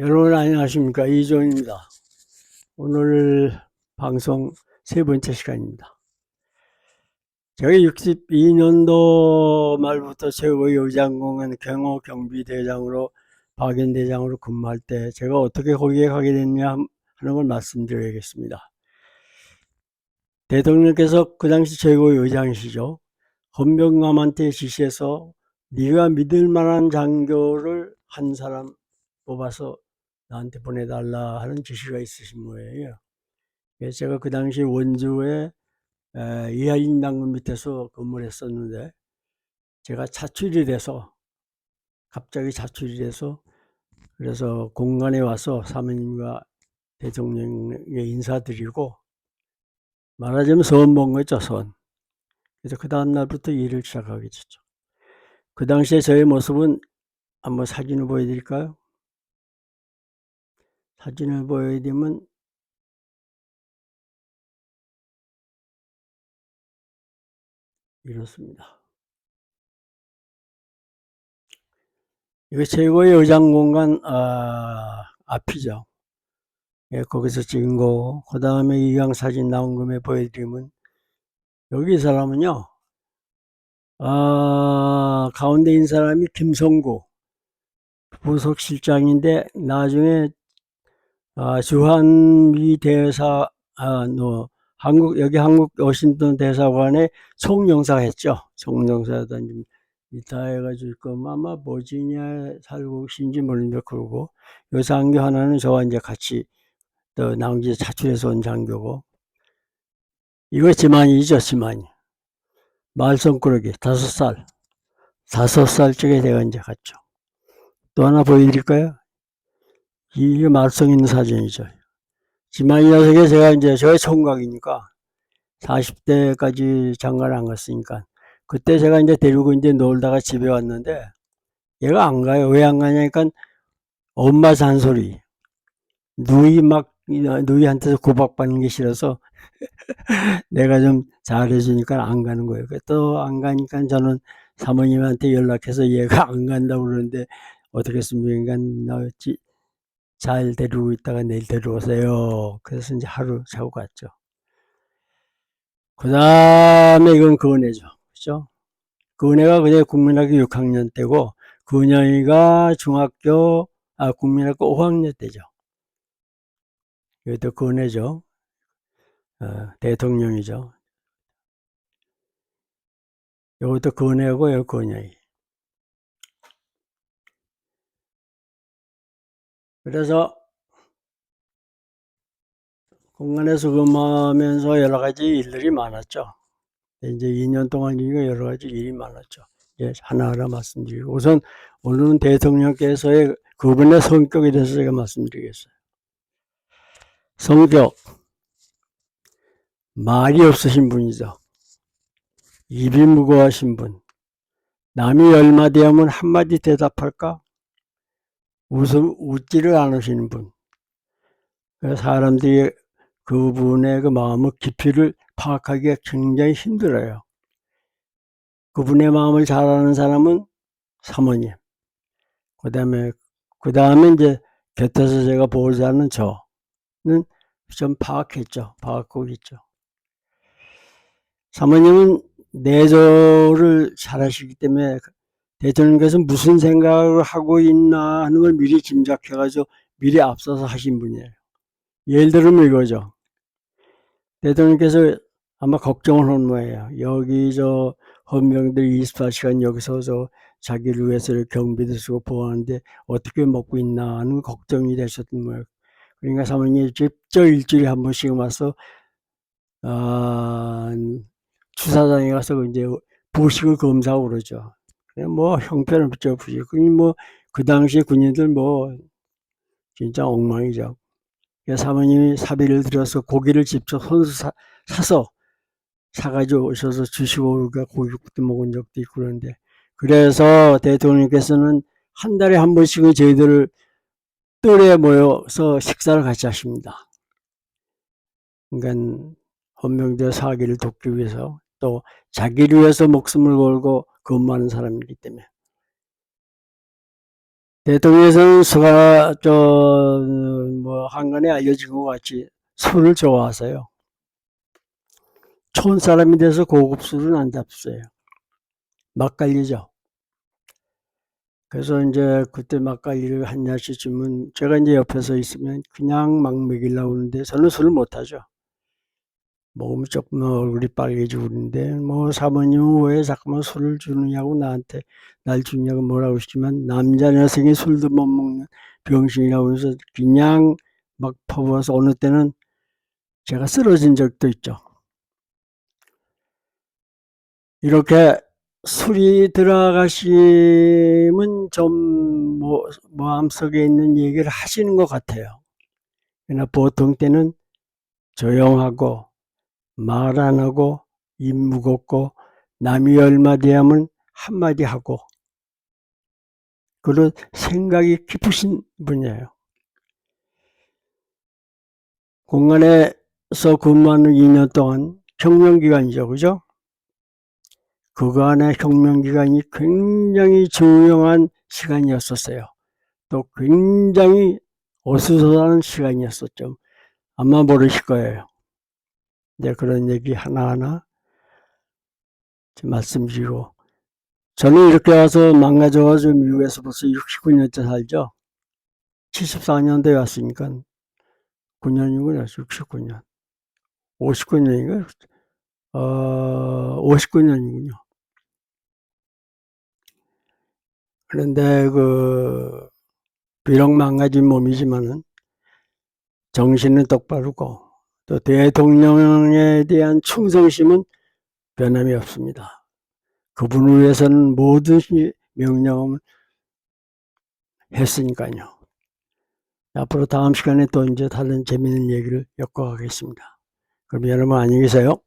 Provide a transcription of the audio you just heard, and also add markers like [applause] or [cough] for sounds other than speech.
여러분 안녕하십니까 이종입니다. 오늘 방송 세 번째 시간입니다. 제가 62년도 말부터 최고의 의장공은 경호 경비대장으로 박연대장으로 근무할 때 제가 어떻게 거기에 가게 됐냐 하는 걸 말씀드려야겠습니다. 대통령께서 그 당시 최고의 의장이시죠. 헌병감한테 지시해서 네가 믿을 만한 장교를 한 사람 뽑아서 나한테 보내달라 하는 지시가 있으신 모양이에요. 그래서 제가 그 당시 원주에 에, 이하인 당군 밑에서 근무를 했었는데 제가 자출이 돼서 갑자기 자출이 돼서 그래서 공간에 와서 사모님과 대통령에게 인사드리고 말하자면 소원 본 거죠, 소원. 그래서 그 다음날부터 일을 시작하게 됐죠. 그 당시에 저의 모습은 한번 사진을 보여드릴까요? 사진을 보여드리면 이렇습니다. 이거 최고의 의장 공간 아, 앞이죠. 예, 거기서 찍은 거. 그 다음에 이강 사진 나온 금에 보여드리면 여기 이 사람은요. 아, 가운데 있는 사람이 김성구 부속실장인데 나중에 아, 주한미 대사 아, 너 한국 여기 한국 워싱턴 대사관에 총영사 했죠. 총영사던 이타 해가지고 그 아마 버지니아에 살고 계신지 모르는데 그러고 요 장교 하나는 저와 이제 같이 또 나온지 자출해서 온 장교고 이거 지만이죠 지만이 말썽꾸러기 다섯 살 다섯 살쯤에 내가 이제 갔죠. 또 하나 보여드릴까요? 이게 말썽 있는 사진이죠. 지만 이 녀석에 제가 이제 저의 총각이니까 40대까지 장가를 안 갔으니까 그때 제가 이제 데리고 이제 놀다가 집에 왔는데 얘가 안 가요. 왜 안 가냐니까 엄마 잔소리. 누이 막 누이한테서 구박받는 게 싫어서 [laughs] 내가 좀 잘해주니까 안 가는 거예요. 또 안 가니까 저는 사모님한테 연락해서 얘가 안 간다고 그러는데 어떻게 했습니까? 잘 데리고 있다가 내일 데려오세요. 그래서 이제 하루 자고 갔죠. 그 다음에 이건 그 은혜죠. 그죠? 그 은혜가 그제 국민학교 6학년 때고, 그 은영이가 중학교, 아, 국민학교 5학년 때죠. 이것도 그 은혜죠. 어, 대통령이죠. 이것도 그 은혜고, 이거 그 은영이. 그래서 공간에서 근무하면서 여러 가지 일들이 많았죠. 이제 2년 동안이니까 여러 가지 일이 많았죠. 예, 하나하나 말씀드리고 우선 오늘은 대통령께서의 그분의 성격에 대해서 제가 말씀드리겠어요. 성격 말이 없으신 분이죠. 입이 무거워하신 분. 남이 열마디 하면 한마디 대답할까? 웃음, 웃지를 않으시는 분. 사람들이 그분의 그 마음의 깊이를 파악하기가 굉장히 힘들어요. 그분의 마음을 잘 아는 사람은 사모님. 그 다음에, 그 다음에 이제 곁에서 제가 보호자는 저는 좀 파악했죠. 파악하고 있죠. 사모님은 내조를 잘 하시기 때문에 대통령께서 무슨 생각을 하고 있나 하는 걸 미리 짐작해가지고 미리 앞서서 하신 분이에요. 예를 들면 이거죠. 대통령께서 아마 걱정을 한 거예요. 여기 저 헌병들 24시간 여기서 저 자기를 위해서 경비도 쓰고 보호하는데 어떻게 먹고 있나 하는 걱정이 되셨던 거예요. 그러니까 사모님이 직접 일주일에 한 번씩 와서 아, 주사장에 가서 이제 부식을 검사하고 그러죠. 뭐 형편없죠 부식. 뭐그 당시 군인들 뭐 진짜 엉망이죠. 사모님이 사비를 들여서 고기를 직접 손수 사, 사서 사가지고 오셔서 주시고 우리가 고기국도 먹은 적도 있고 그런데 그래서 대통령께서는 한 달에 한 번씩은 저희들을 뜰에 모여서 식사를 같이 하십니다. 그러니까 헌명대 사기를 돕기 위해서 또 자기를 위해서 목숨을 걸고 근무하는 사람이기 때문에 대통령에서는 수가 저뭐 한간에 알려진 것 같이 술을 좋아하세요. 촌 사람이 돼서 고급 술은 안 잡수세요. 막걸리죠. 그래서 이제 그때 막걸리를 한 잔씩 주면 제가 이제 옆에서 있으면 그냥 막 먹이려고 하는데 저는 술을 못 하죠. 먹으면 조금 얼굴이 빨개지고 그러는데 뭐 사모님은 왜 자꾸만 술을 주느냐고 나한테 날 주냐고 뭐라고 하시지만 남자 녀석이 술도 못 먹는 병신이라고 해서 그냥 막 퍼부어서 어느 때는 제가 쓰러진 적도 있죠. 이렇게 술이 들어가시면 좀 뭐, 마음속에 있는 얘기를 하시는 것 같아요. 그러나 보통 때는 조용하고 말 안 하고 입 무겁고 남이 열마디 하면 한마디 하고 그런 생각이 깊으신 분이에요. 공간에서 근무하는 2년 동안 혁명기간이죠. 그죠? 그간의 혁명기간이 굉장히 조용한 시간이었었어요. 또 굉장히 어수선한 시간이었었죠. 아마 모르실 거예요. 네, 그런 얘기 하나하나 좀 말씀 드리고 저는 이렇게 와서 망가져가지고 미국에서 벌써 69년째 살죠. 74년도에 왔으니까 9년이구나, 69년. 59년인가? 어, 59년이군요. 그런데 그 비록 망가진 몸이지만은 정신은 똑바르고 또 대통령에 대한 충성심은 변함이 없습니다. 그분을 위해서는 모든 시- 명령을 했으니까요. 앞으로 다음 시간에 또 이제 다른 재미있는 얘기를 엮어가겠습니다. 그럼 여러분 안녕히 계세요.